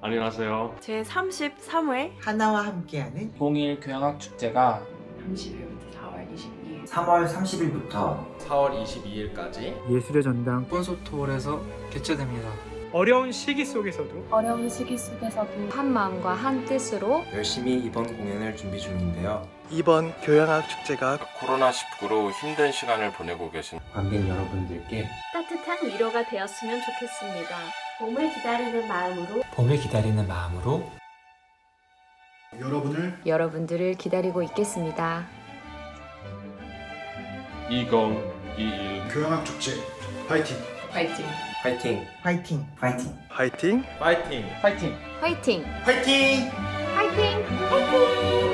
안녕하세요. 제 33회 하나와 함께하는 공일 교양학 축제가 30일부터 4월 22일 3월 30일부터 4월 22일까지 예술의 전당 콘서트홀에서 개최됩니다. 어려운 시기 속에서도 어려운 시기 속에서도 한 마음과 한 뜻으로 열심히 이번 공연을 준비 중인데요. 이번 교양학 축제가 코로나19로 힘든 시간을 보내고 계신 관객 여러분들께 따뜻한 위로가 되었으면 좋겠습니다. 봄을 기다리는 마음으로 봄을 기다리는 마음으로 여러분을 여러분들을 기다리고 있겠습니다. 2021 교양학 축제 파이팅 파이팅! 파이팅! 화이팅! 파이팅! 파이팅 파이팅! 파이팅! 화이팅! 파이팅! 화이팅! 화이팅!